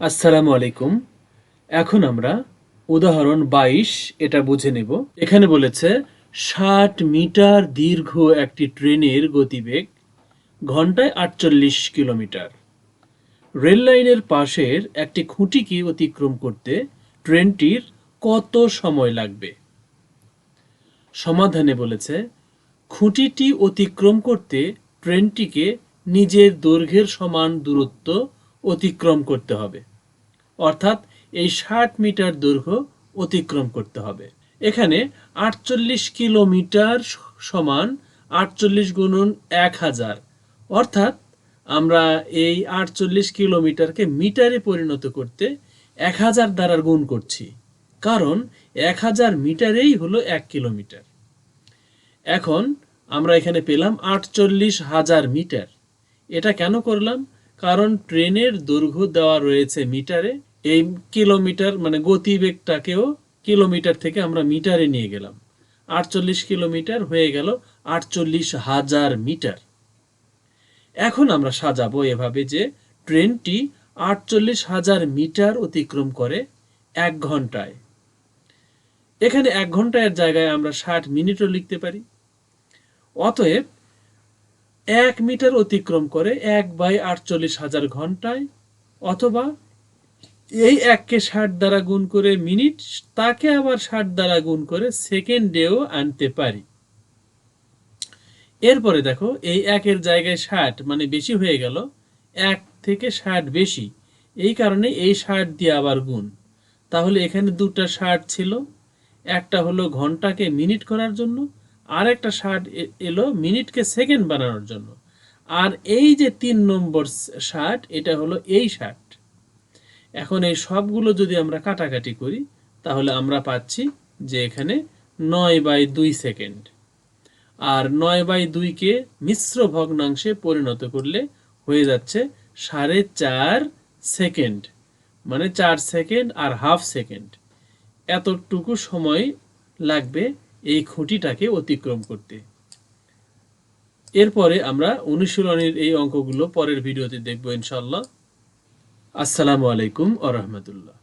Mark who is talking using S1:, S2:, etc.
S1: আসসালামু আলাইকুম। এখন আমরা উদাহরণ বাইশ, এটা বুঝে নেব। এখানে বলেছে, ষাট মিটার দীর্ঘ একটি ট্রেনের গতিবেগ ঘন্টায় আটচল্লিশ কিলোমিটার। রেল লাইনের পাশের একটি খুঁটিকে অতিক্রম করতে ট্রেনটির কত সময় লাগবে? সমাধানে বলেছে, খুঁটিটি অতিক্রম করতে ট্রেনটিকে নিজের দৈর্ঘ্যের সমান দূরত্ব অতিক্রম করতে হবে। অর্থাৎ এই ষাট মিটার দৈর্ঘ্য অতিক্রম করতে হবে। এখানে আটচল্লিশ কিলোমিটার সমান আটচল্লিশ গুণন এক হাজার। অর্থাৎ আমরা এই আটচল্লিশ কিলোমিটারকে মিটারে পরিণত করতে এক হাজার দ্বারা গুণ করছি। কারণ এক হাজার মিটারেই হলো এক কিলোমিটার। এখন আমরা এখানে পেলাম আটচল্লিশ হাজার মিটার। এটা কেন করলাম? কারণ ট্রেনের দৈর্ঘ্য দেওয়া রয়েছে মিটারে, এই কিলোমিটার মানে গতিবেগটাকেও কিলোমিটার থেকে আমরা মিটারে নিয়ে গেলাম। আটচল্লিশ কিলোমিটার হয়ে গেল আটচল্লিশ হাজার মিটার। এখন আমরা সাজাবো এভাবে যে ট্রেনটি আটচল্লিশ হাজার মিটার অতিক্রম করে এক ঘন্টায়। এখানে এক ঘণ্টার জায়গায় আমরা ষাট মিনিটও লিখতে পারি। অতএব এক মিটার অতিক্রম করে এক বাই আটচল্লিশ হাজার ঘন্টায়, অথবা এই এককে ষাট দ্বারা গুণ করে মিনিট, তাকে আবার ষাট দ্বারা গুণ করে সেকেন্ডেও আনতে পারি। এরপরে দেখো, এই একের জায়গায় ষাট মানে বেশি হয়ে গেল, এক থেকে ষাট বেশি। এই কারণে এই ষাট দিয়ে আবার গুণ। তাহলে এখানে দুটো ষাট ছিল, একটা হলো ঘন্টাকে মিনিট করার জন্য আর একটা ষাট এলো মিনিটকে সেকেন্ড বানানোর জন্য। আর এই যে তিন নম্বর ষাট এটা হলো এই ষাট এখন এই সবগুলো যদি আমরা কাটাকাটি করি, তাহলে আমরা পাচ্ছি যে এখানে নয় বাই দুই সেকেন্ড। আর নয় বাই দুইকে মিশ্র ভগ্নাংশে পরিণত করলে হয়ে যাচ্ছে সাড়ে চার সেকেন্ড। মানে চার সেকেন্ড আর হাফ সেকেন্ড। এতটুকু সময় লাগবে এই খুঁটিটাকে অতিক্রম করতে। এরপরে আমরা অনুশীলনের এই অঙ্কগুলো পরের ভিডিওতে দেখব ইনশাল্লাহ আসসালামু আলাইকুম আ রহমতুল্লাহ।